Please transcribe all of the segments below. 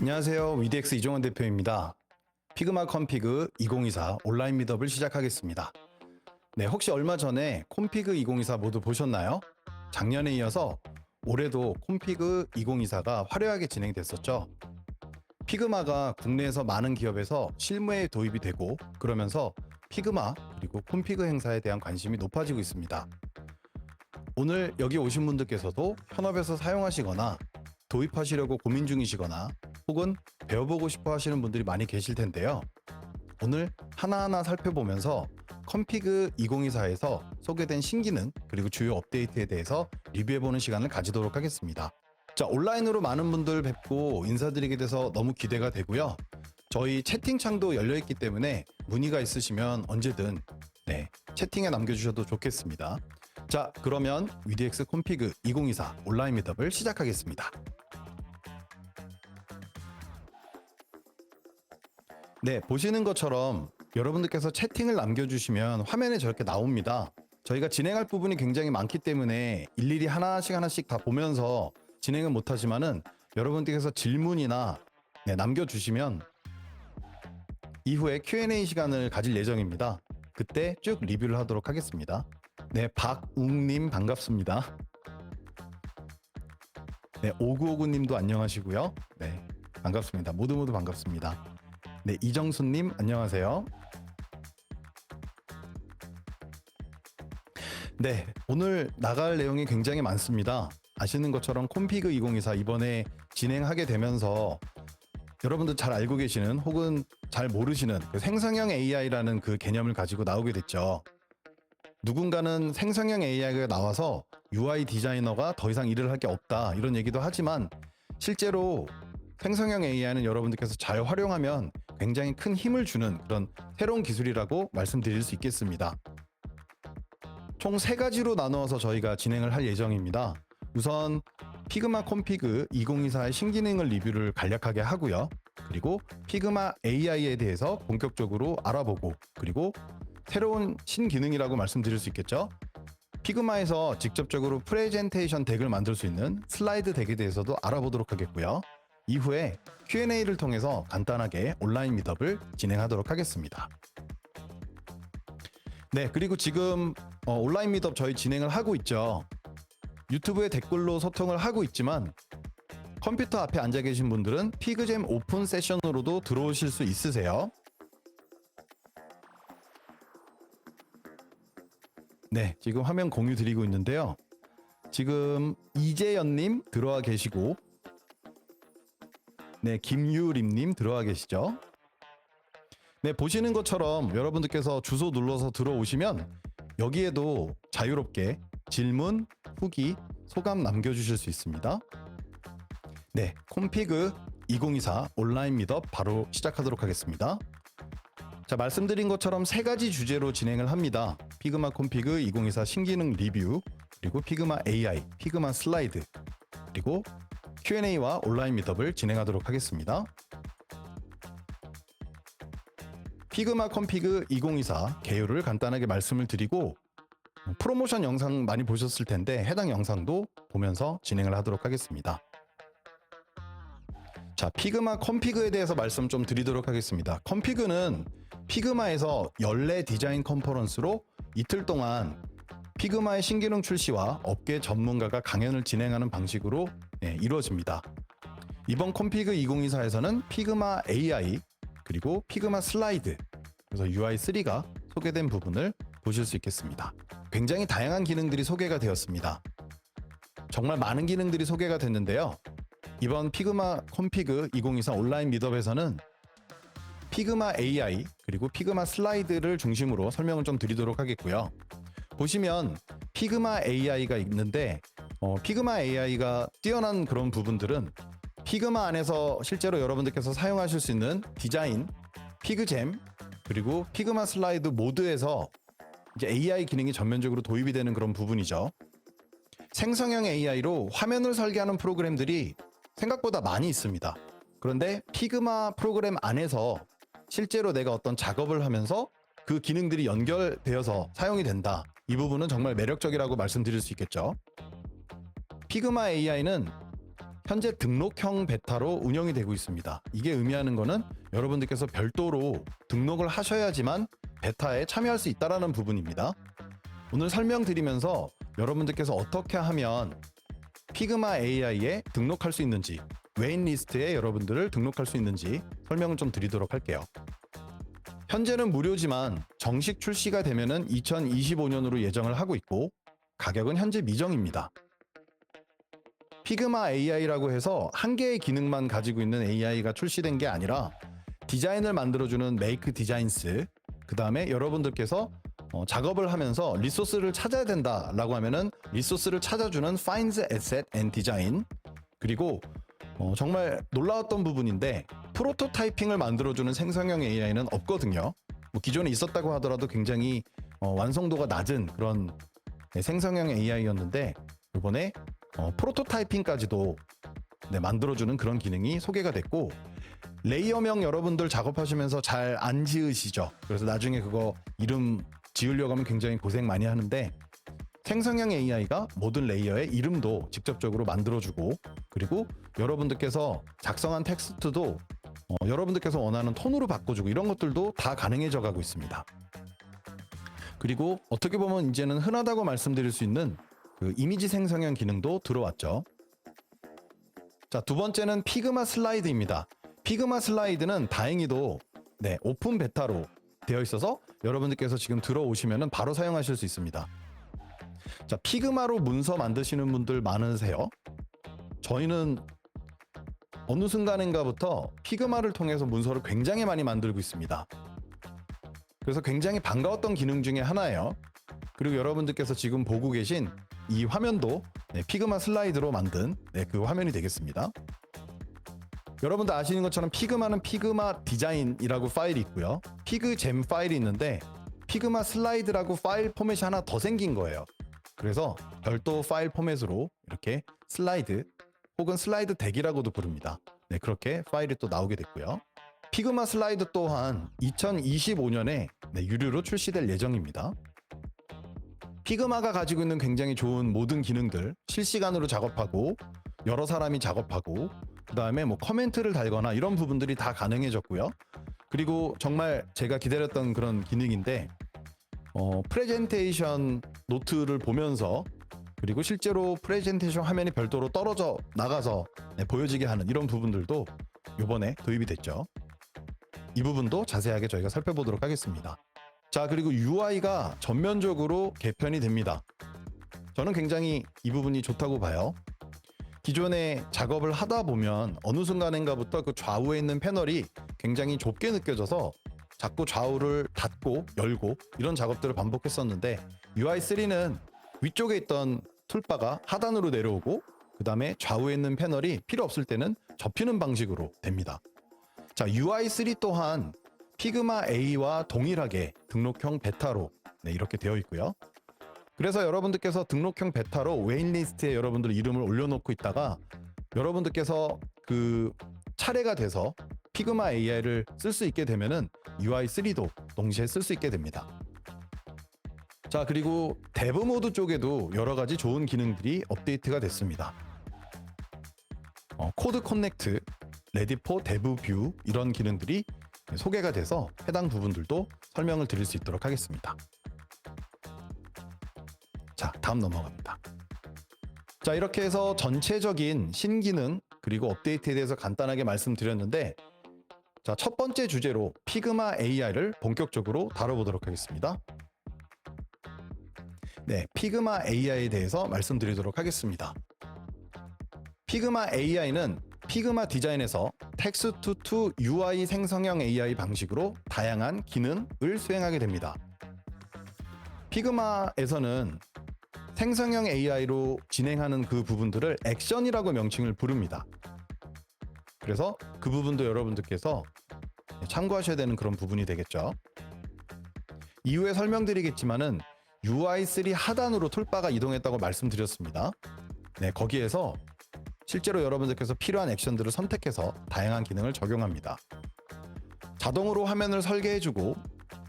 안녕하세요. 위드엑스 이종원 대표입니다. 피그마 컴피그 2024 온라인 미더블 시작하겠습니다. 네, 혹시 얼마 전에 콤피그 2024 모두 보셨나요? 작년에 이어서 올해도 콤피그 2024가 화려하게 진행됐었죠. 피그마가 국내에서 많은 기업에서 실무에 도입이 되고 그러면서 피그마 그리고 콤피그 행사에 대한 관심이 높아지고 있습니다. 오늘 여기 오신 분들께서도 현업에서 사용하시거나 도입하시려고 고민 중이시거나 혹은 배워보고 싶어 하시는 분들이 많이 계실 텐데요. 오늘 하나하나 살펴보면서 컴피그 2024에서 소개된 신기능 그리고 주요 업데이트에 대해서 리뷰해보는 시간을 가지도록 하겠습니다. 자, 온라인으로 많은 분들 뵙고 인사드리게 돼서 너무 기대가 되고요. 저희 채팅창도 열려있기 때문에 문의가 있으시면 언제든 네, 채팅에 남겨주셔도 좋겠습니다. 자, 그러면 위드엑스 콤피그 2024 온라인 미더블 시작하겠습니다. 네, 보시는 것처럼 여러분들께서 채팅을 남겨주시면 화면에 저렇게 나옵니다. 저희가 진행할 부분이 굉장히 많기 때문에 일일이 하나씩 하나씩 다 보면서 진행은 못하지만은 여러분들께서 질문이나 네, 남겨주시면 이후에 Q&A 시간을 가질 예정입니다. 그때 쭉 리뷰를 하도록 하겠습니다. 네, 박웅님 반갑습니다. 네, 오구오구님도 안녕하시고요. 네, 반갑습니다. 모두 모두 반갑습니다. 네, 이정수님 안녕하세요. 네, 오늘 나갈 내용이 굉장히 많습니다. 아시는 것처럼 콤피그 2024 이번에 진행하게 되면서 여러분들 잘 알고 계시는 혹은 잘 모르시는 그 생성형 AI라는 그 개념을 가지고 나오게 됐죠. 누군가는 생성형 AI가 나와서 UI 디자이너가 더 이상 일을 할 게 없다 이런 얘기도 하지만 실제로 생성형 AI는 여러분들께서 잘 활용하면 굉장히 큰 힘을 주는 그런 새로운 기술이라고 말씀드릴 수 있겠습니다. 총 세 가지로 나누어서 저희가 진행을 할 예정입니다. 우선 피그마 콤피그 2024의 신기능을 리뷰를 간략하게 하고요. 그리고 피그마 AI에 대해서 본격적으로 알아보고 그리고 새로운 신기능이라고 말씀드릴 수 있겠죠. 피그마에서 직접적으로 프레젠테이션 덱을 만들 수 있는 슬라이드 덱에 대해서도 알아보도록 하겠고요. 이후에 Q&A를 통해서 간단하게 온라인 미더블 진행하도록 하겠습니다. 네, 그리고 지금 어, 온라인 미더블 저희 진행을 하고 있죠. 유튜브에 댓글로 소통을 하고 있지만 컴퓨터 앞에 앉아 계신 분들은 피그잼 오픈 세션으로도 들어오실 수 있으세요. 네, 지금 화면 공유 드리고 있는데요. 지금 이재연님 들어와 계시고, 네, 김유림님 들어와 계시죠. 네, 보시는 것처럼 여러분들께서 주소 눌러서 들어오시면 여기에도 자유롭게 질문, 후기, 소감 남겨주실 수 있습니다. 네, 콤피그 2024 온라인 미덕 바로 시작하도록 하겠습니다. 자, 말씀드린 것처럼 세 가지 주제로 진행을 합니다. 피그마 콤피그 2024 신기능 리뷰, 그리고 피그마 AI, 피그마 슬라이드, 그리고 Q&A와 온라인 미더블 진행하도록 하겠습니다. 피그마 컴피그 2024 개요를 간단하게 말씀을 드리고 프로모션 영상 많이 보셨을 텐데 해당 영상도 보면서 진행을 하도록 하겠습니다. 자, 피그마 컴피그에 대해서 말씀 좀 드리도록 하겠습니다. 컴피그는 피그마에서 연례 디자인 컨퍼런스로 이틀 동안 피그마의 신기능 출시와 업계 전문가가 강연을 진행하는 방식으로 네, 이루어집니다. 이번 컴피그 2024에서는 피그마 AI 그리고 피그마 슬라이드 그래서 UI3가 소개된 부분을 보실 수 있겠습니다. 굉장히 다양한 기능들이 소개가 되었습니다. 정말 많은 기능들이 소개가 됐는데요. 이번 피그마 컴피그 2024 온라인 미더에서는 피그마 AI 그리고 피그마 슬라이드를 중심으로 설명을 좀 드리도록 하겠고요. 보시면 피그마 AI가 있는데 어, 피그마 AI가 뛰어난 그런 부분들은 피그마 안에서 실제로 여러분들께서 사용하실 수 있는 디자인, 피그잼 그리고 피그마 슬라이드 모드에서 이제 AI 기능이 전면적으로 도입이 되는 그런 부분이죠. 생성형 AI로 화면을 설계하는 프로그램들이 생각보다 많이 있습니다. 그런데 피그마 프로그램 안에서 실제로 내가 어떤 작업을 하면서 그 기능들이 연결되어서 사용이 된다. 이 부분은 정말 매력적이라고 말씀드릴 수 있겠죠. 피그마 AI는 현재 등록형 베타로 운영이 되고 있습니다. 이게 의미하는 거는 여러분들께서 별도로 등록을 하셔야지만 베타에 참여할 수 있다라는 부분입니다. 오늘 설명드리면서 여러분들께서 어떻게 하면 피그마 AI에 등록할 수 있는지 웨인 리스트에 여러분들을 등록할 수 있는지 설명을 좀 드리도록 할게요. 현재는 무료지만 정식 출시가 되면은 2025년으로 예정을 하고 있고 가격은 현재 미정입니다. 피그마 AI라고 해서 한 개의 기능만 가지고 있는 AI가 출시된 게 아니라 디자인을 만들어주는 메이크 디자인스 그 다음에 여러분들께서 어, 작업을 하면서 리소스를 찾아야 된다라고 하면은 리소스를 찾아주는 Finds Asset and Design 그리고 어, 정말 놀라웠던 부분인데 프로토타이핑을 만들어주는 생성형 AI는 없거든요. 뭐 기존에 있었다고 하더라도 굉장히 어, 완성도가 낮은 그런 네, 생성형 AI였는데 이번에 어, 프로토타이핑까지도 네, 만들어주는 그런 기능이 소개가 됐고 레이어명 여러분들 작업하시면서 잘 안 지으시죠. 그래서 나중에 그거 이름 지으려고 하면 굉장히 고생 많이 하는데 생성형 AI가 모든 레이어의 이름도 직접적으로 만들어주고 그리고 여러분들께서 작성한 텍스트도 어, 여러분들께서 원하는 톤으로 바꿔주고 이런 것들도 다 가능해져 가고 있습니다. 그리고 어떻게 보면 이제는 흔하다고 말씀드릴 수 있는 그 이미지 생성형 기능도 들어왔죠. 자, 두 번째는 피그마 슬라이드입니다. 피그마 슬라이드는 다행히도 네, 오픈 베타로 되어 있어서 여러분들께서 지금 들어오시면 바로 사용하실 수 있습니다. 자, 피그마로 문서 만드시는 분들 많으세요? 저희는 어느 순간인가부터 피그마를 통해서 문서를 굉장히 많이 만들고 있습니다. 그래서 굉장히 반가웠던 기능 중에 하나예요. 그리고 여러분들께서 지금 보고 계신 이 화면도 네, 피그마 슬라이드로 만든 네, 그 화면이 되겠습니다. 여러분들 아시는 것처럼 피그마는 피그마 디자인이라고 파일이 있고요. 피그잼 파일이 있는데 피그마 슬라이드라고 파일 포맷이 하나 더 생긴 거예요. 그래서 별도 파일 포맷으로 이렇게 슬라이드 혹은 슬라이드 덱이라고도 부릅니다. 네, 그렇게 파일이 또 나오게 됐고요. 피그마 슬라이드 또한 2025년에 네, 유료로 출시될 예정입니다. 피그마가 가지고 있는 굉장히 좋은 모든 기능들 실시간으로 작업하고 여러 사람이 작업하고 그 다음에 뭐 커멘트를 달거나 이런 부분들이 다 가능해졌고요. 그리고 정말 제가 기다렸던 그런 기능인데 어, 프레젠테이션 노트를 보면서 그리고 실제로 프레젠테이션 화면이 별도로 떨어져 나가서 네, 보여지게 하는 이런 부분들도 이번에 도입이 됐죠. 이 부분도 자세하게 저희가 살펴보도록 하겠습니다. 자, 그리고 UI가 전면적으로 개편이 됩니다. 저는 굉장히 이 부분이 좋다고 봐요. 기존에 작업을 하다 보면 어느 순간인가부터 그 좌우에 있는 패널이 굉장히 좁게 느껴져서 자꾸 좌우를 닫고 열고 이런 작업들을 반복했었는데 UI3는 위쪽에 있던 툴바가 하단으로 내려오고 그 다음에 좌우에 있는 패널이 필요 없을 때는 접히는 방식으로 됩니다. 자, UI3 또한 피그마 A와 동일하게 등록형 베타로 네, 이렇게 되어 있고요. 그래서 여러분들께서 등록형 베타로 웨인 리스트에 여러분들 이름을 올려놓고 있다가 여러분들께서 그 차례가 돼서 피그마 AI를 쓸 수 있게 되면은 UI3도 동시에 쓸 수 있게 됩니다. 자, 그리고 데브 모드 쪽에도 여러 가지 좋은 기능들이 업데이트가 됐습니다. 어, 코드 커넥트, 레디포 데브 뷰 이런 기능들이 소개가 돼서 해당 부분들도 설명을 드릴 수 있도록 하겠습니다. 자, 다음 넘어갑니다. 자, 이렇게 해서 전체적인 신기능 그리고 업데이트에 대해서 간단하게 말씀드렸는데 자, 첫 번째 주제로 피그마 AI를 본격적으로 다뤄보도록 하겠습니다. 네, 피그마 AI에 대해서 말씀드리도록 하겠습니다. 피그마 AI는 피그마 디자인에서 텍스트 투 UI 생성형 AI 방식으로 다양한 기능을 수행하게 됩니다. 피그마에서는 생성형 AI로 진행하는 그 부분들을 액션이라고 명칭을 부릅니다. 그래서 그 부분도 여러분들께서 참고하셔야 되는 그런 부분이 되겠죠. 이후에 설명드리겠지만은 UI3 하단으로 툴바가 이동했다고 말씀드렸습니다. 네, 거기에서 실제로 여러분들께서 필요한 액션들을 선택해서 다양한 기능을 적용합니다. 자동으로 화면을 설계해주고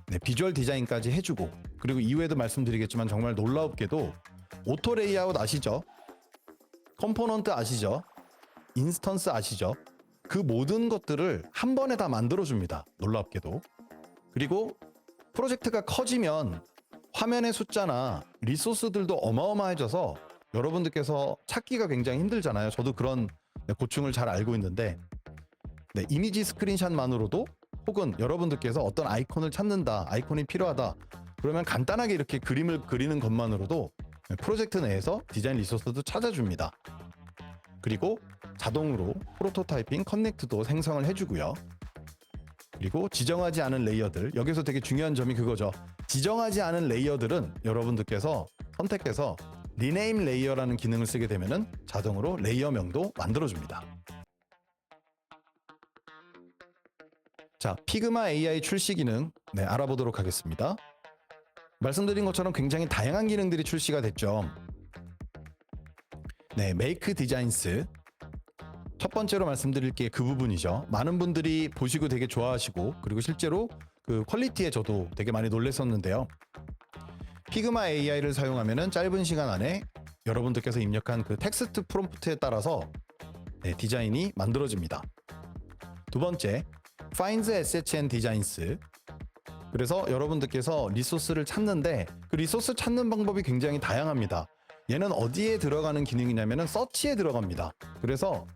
네, 비주얼 디자인까지 해주고 그리고 이후에도 말씀드리겠지만 정말 놀라웠게도 오토 레이아웃 아시죠? 컴포넌트 아시죠? 인스턴스 아시죠? 그 모든 것들을 한 번에 다 만들어줍니다. 놀랍게도. 그리고 프로젝트가 커지면 화면의 숫자나 리소스들도 어마어마해져서 여러분들께서 찾기가 굉장히 힘들잖아요. 저도 그런 고충을 잘 알고 있는데 네, 이미지 스크린샷만으로도 혹은 여러분들께서 어떤 아이콘을 찾는다, 아이콘이 필요하다. 그러면 간단하게 이렇게 그림을 그리는 것만으로도 프로젝트 내에서 디자인 리소스도 찾아줍니다. 그리고 자동으로 프로토타이핑 커넥트도 생성을 해주고요. 그리고 지정하지 않은 레이어들 여기서 되게 중요한 점이 그거죠. 지정하지 않은 레이어들은 여러분들께서 선택해서 리네임 레이어라는 기능을 쓰게 되면은 자동으로 레이어명도 만들어줍니다. 자, 피그마 AI 출시 기능 네, 알아보도록 하겠습니다. 말씀드린 것처럼 굉장히 다양한 기능들이 출시가 됐죠. 네, 메이크 디자인스 첫 번째로 말씀드릴 게 그 부분이죠. 많은 분들이 보시고 되게 좋아하시고 그리고 실제로 그 퀄리티에 저도 되게 많이 놀랐었는데요. 피그마 AI를 사용하면은 짧은 시간 안에 여러분들께서 입력한 그 텍스트 프롬프트에 따라서 네, 디자인이 만들어집니다. 두 번째, Finds SHN Designs. 그래서 여러분들께서 리소스를 찾는데 그 리소스 찾는 방법이 굉장히 다양합니다. 얘는 어디에 들어가는 기능이냐면은 서치에 들어갑니다. 그래서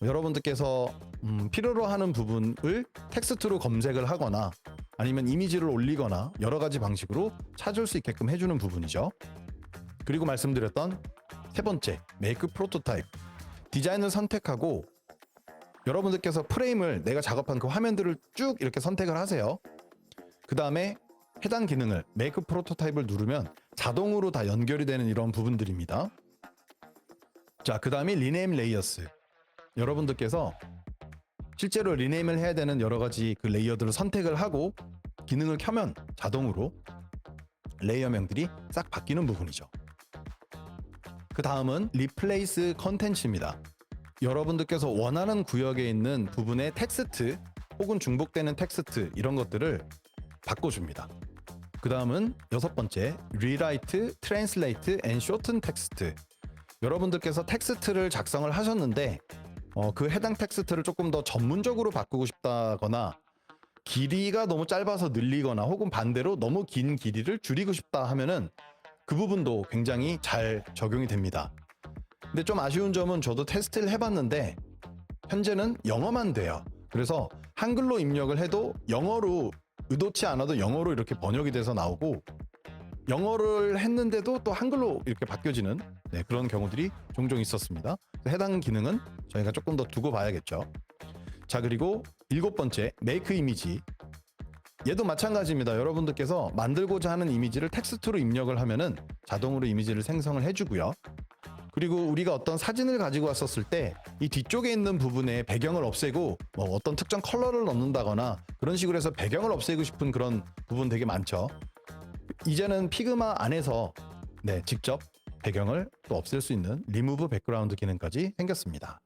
여러분들께서 음, 필요로 하는 부분을 텍스트로 검색을 하거나 아니면 이미지를 올리거나 여러 가지 방식으로 찾을 수 있게끔 해주는 부분이죠. 그리고 말씀드렸던 세 번째, 메이크 프로토타입. 디자인을 선택하고 여러분들께서 프레임을 내가 작업한 그 화면들을 쭉 이렇게 선택을 하세요. 그 다음에 해당 기능을 메이크 프로토타입을 누르면 자동으로 다 연결이 되는 이런 부분들입니다. 자, 그 다음에 리네임 레이어스. 여러분들께서 실제로 리네임을 해야 되는 여러 가지 그 레이어들을 선택을 하고 기능을 켜면 자동으로 레이어명들이 싹 바뀌는 부분이죠. 그 다음은 리플레이스 컨텐츠입니다. 여러분들께서 원하는 구역에 있는 부분의 텍스트 혹은 중복되는 텍스트 이런 것들을 바꿔줍니다. 그 다음은 여섯 번째, Rewrite, Translate and Shorten Text. 여러분들께서 텍스트를 작성을 하셨는데 어, 그 해당 텍스트를 조금 더 전문적으로 바꾸고 싶다거나 길이가 너무 짧아서 늘리거나 혹은 반대로 너무 긴 길이를 줄이고 싶다 하면은 그 부분도 굉장히 잘 적용이 됩니다. 근데 좀 아쉬운 점은 저도 테스트를 해봤는데 현재는 영어만 돼요. 그래서 한글로 입력을 해도 영어로 의도치 않아도 영어로 이렇게 번역이 돼서 나오고 영어를 했는데도 또 한글로 이렇게 바뀌어지는 네, 그런 경우들이 종종 있었습니다. 해당 기능은 저희가 조금 더 두고 봐야겠죠. 자 그리고 일곱 번째 메이크 이미지 얘도 마찬가지입니다. 여러분들께서 만들고자 하는 이미지를 텍스트로 입력을 하면은 자동으로 이미지를 생성을 해주고요. 그리고 우리가 어떤 사진을 가지고 왔었을 때 이 뒤쪽에 있는 부분에 배경을 없애고 뭐 어떤 특정 컬러를 넣는다거나 그런 식으로 해서 배경을 없애고 싶은 그런 부분 되게 많죠. 이제는 피그마 안에서 네, 직접 배경을 또 없앨 수 있는 리무브 백그라운드 기능까지 생겼습니다.